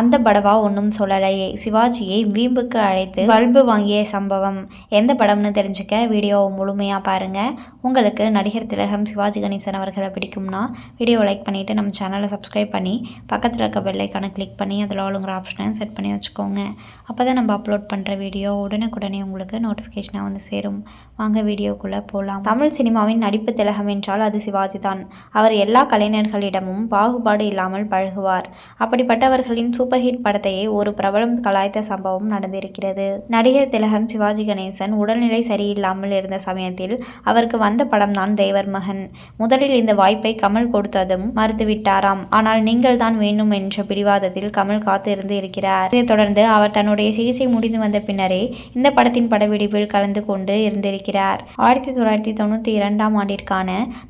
அந்த படவா ஒன்றும் சொல்லலையே சிவாஜியை வீம்புக்கு அழைத்து பல்பு வாங்கிய சம்பவம். எந்த படம்னு தெரிஞ்சுக்க வீடியோவை முழுமையாக பாருங்கள் உங்களுக்கு நடிகர் திலகம் சிவாஜி கணேசன் அவர்களை பிடிக்கும்னா வீடியோ லைக் பண்ணிவிட்டு நம்ம சேனலை சப்ஸ்கிரைப் பண்ணி பக்கத்தில் இருக்க பெல்லைக்கான கிளிக் பண்ணி அதில் ஆளுங்கிற ஆப்ஷனை செட் பண்ணி வச்சுக்கோங்க. அப்போ தான் நம்ம அப்லோட் பண்ணுற வீடியோ உடனுக்குடனே உங்களுக்கு நோட்டிஃபிகேஷனாக வந்து சேரும். வாங்க வீடியோக்குள்ளே போகலாம் தமிழ் சினிமாவின் நடிப்பு திலகம் என்றால் அது சிவாஜி தான். அவர் எல்லா கலைஞர்களிடமும் பாகுபாடு இல்லாமல் பழகுவார். அப்படிப்பட்டவர்களின் சூப்பர் ஹிட் படத்தையே ஒரு பிரபலம் கலாய்த்த சம்பவம் நடந்திருக்கிறது. நடிகர் திலகம் சிவாஜி கணேசன் உடல்நிலை சரியில்லாமல் இருந்த சமயத்தில் அவருக்கு வந்த படம் தான் தேவர் மகன். முதலில் இந்த வாய்ப்பை கமல் கொடுத்ததும் மறுத்துவிட்டாராம். ஆனால் நீங்கள் தான் வேண்டும் என்ற பிடிவாதத்தில் கமல் காத்திருந்து இருக்கிறார். இதைத் தொடர்ந்து அவர் தன்னுடைய சிகிச்சை முடிந்து வந்த பின்னரே இந்த படத்தின் படப்பிடிப்பில் கலந்து கொண்டு இருந்திருக்கிறார். ஆயிரத்தி தொள்ளாயிரத்தி தொண்ணூற்றி இரண்டாம் ஆண்டிற்கான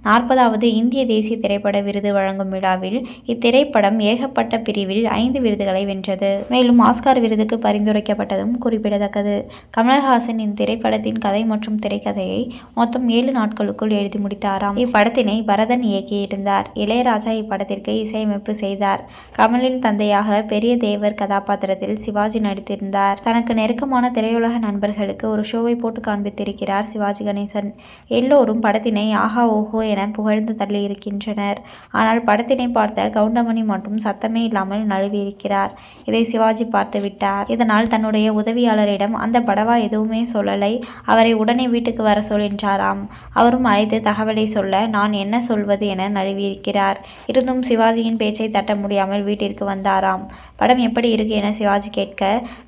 நாற்பதாவது இந்திய தேசிய திரைப்பட விருது வழங்கும் விழாவில் இத்திரைப்படம் ஏகப்பட்ட பிரிவில் ஐந்து விருது விருதுகளை வென்றது. மேலும் ஆஸ்கார் விருதுக்கு பரிந்துரைக்கப்பட்டதும் குறிப்பிடத்தக்கது. கமலஹாசன் இந்த திரைப்படத்தின் கதை மற்றும் திரைக்கதையை மொத்தம் ஏழு நாட்களுக்குள் எழுதி முடித்தாராம். இப்படத்தினை பரதன் இயக்கியிருந்தார். இளையராஜா இப்படத்திற்கு இசையமைப்பு செய்தார். கமலின் தந்தையாக பெரிய தேவர் கதாபாத்திரத்தில் சிவாஜி நடித்திருந்தார். தனக்கு நெருக்கமான திரையுலக நண்பர்களுக்கு ஒரு ஷோவை போட்டு காண்பித்திருக்கிறார் சிவாஜி கணேசன். எல்லோரும் படத்தினை ஆஹா ஓஹோ என புகழ்ந்து தள்ளியிருக்கின்றனர். ஆனால் படத்தினை பார்த்த கவுண்டமணி மட்டும் சத்தமே இல்லாமல் நழுவியிருக்கிறார். இதை சிவாஜி பார்த்து விட்டார். இதனால் தன்னுடைய உதவியாளரிடம் அந்த படவா எதுவுமே சொல்லலை. அவரை உடனே வீட்டுக்கு வர சொல் என்றாராம் அவரும் அழைத்து தகவலை சொல்ல நான் என்ன சொல்வது என நழுவியிருக்கிறார். இருந்தும் சிவாஜியின் பேச்சை தட்ட முடியாமல் வீட்டிற்கு வந்தாராம். படம் எப்படி இருக்கு என சிவாஜி கேட்க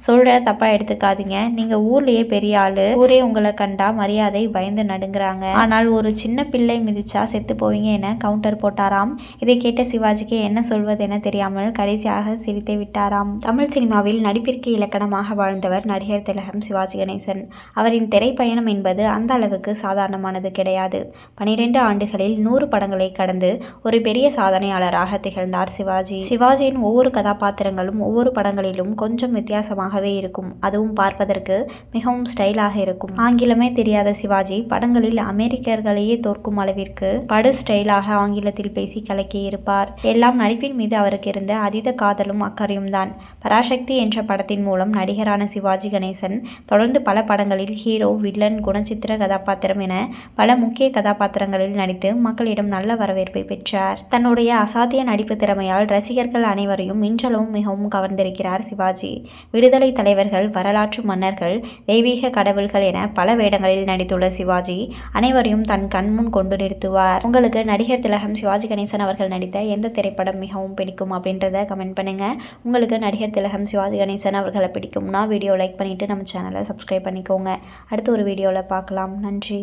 சொல்ற தப்பா எடுத்துக்காதீங்க. நீங்க ஊர்லயே பெரிய ஆளு. ஊரே உங்களை கண்டா மரியாதை பயந்து நடுங்குறாங்க. ஆனால் ஒரு சின்ன பிள்ளை மிதிச்சா செத்து போவீங்க என கவுண்டர் போட்டாராம். இதை கேட்ட சிவாஜிக்கு என்ன சொல்வது என தெரியாமல் கடைசியாக சிரித்து விட்டாராம். தமிழ் சினிமாவில் நடிப்பிற்கு இலக்கணமாக வாழ்ந்தவர் நடிகர் திலகம் சிவாஜி கணேசன். அவரின் திரைப்பயணம் என்பது அந்த அளவுக்கு சாதாரணமானது கிடையாது. பனிரெண்டு ஆண்டுகளில் நூறு படங்களை கடந்து ஒரு பெரிய சாதனையாளராக திகழ்ந்தார் சிவாஜி. சிவாஜியின் ஒவ்வொரு கதாபாத்திரங்களும் ஒவ்வொரு படங்களிலும் கொஞ்சம் வித்தியாசமாகவே இருக்கும். அதுவும் பார்ப்பதற்கு மிகவும் ஸ்டைலாக இருக்கும். ஆங்கிலமே தெரியாத சிவாஜி படங்களில் அமெரிக்கர்களையே தோற்கும் அளவிற்கு படு ஸ்டைலாக ஆங்கிலத்தில் பேசி கலக்கியிருப்பார். எல்லாம் நடிப்பின் மீது அவருக்கு இருந்த அதீத காதலும் அக்கறையும் தான். பராசக்தி என்ற படத்தின் மூலம் நடிகரான சிவாஜி கணேசன் தொடர்ந்து பல படங்களில் ஹீரோ வில்லன் குணச்சித்திர கதாபாத்திரம் என பல முக்கிய கதாபாத்திரங்களில் நடித்து மக்களிடம் நல்ல வரவேற்பை பெற்றார். தன்னுடைய அசாத்திய நடிப்பு திறமையால் ரசிகர்கள் அனைவரையும் இன்றளவும் மிகவும் கவர்ந்திருக்கிறார் சிவாஜி. விடுதலை தலைவர்கள் வரலாற்று மன்னர்கள் தெய்வீக கடவுள்கள் என பல வேடங்களில் நடித்துள்ள சிவாஜி அனைவரையும் தன் கண்முன் கொண்டு நிறுத்துவார். உங்களுக்கு நடிகர் திலகம் சிவாஜி கணேசன் அவர்கள் நடித்த எந்த திரைப்படம் மிகவும் பிடிக்கும் அப்படின்றத கமெண்ட் பண்ணுங்க. உங்களுக்கு நடிகர் திலகம் சிவாஜி கணேசன் அவர்களை பிடிக்கும்னா வீடியோ லைக் பண்ணிட்டு நம்ம சேனலை சப்ஸ்கிரைப் பண்ணிக்கோங்க. அடுத்து ஒரு வீடியோவில் பார்க்கலாம். நன்றி.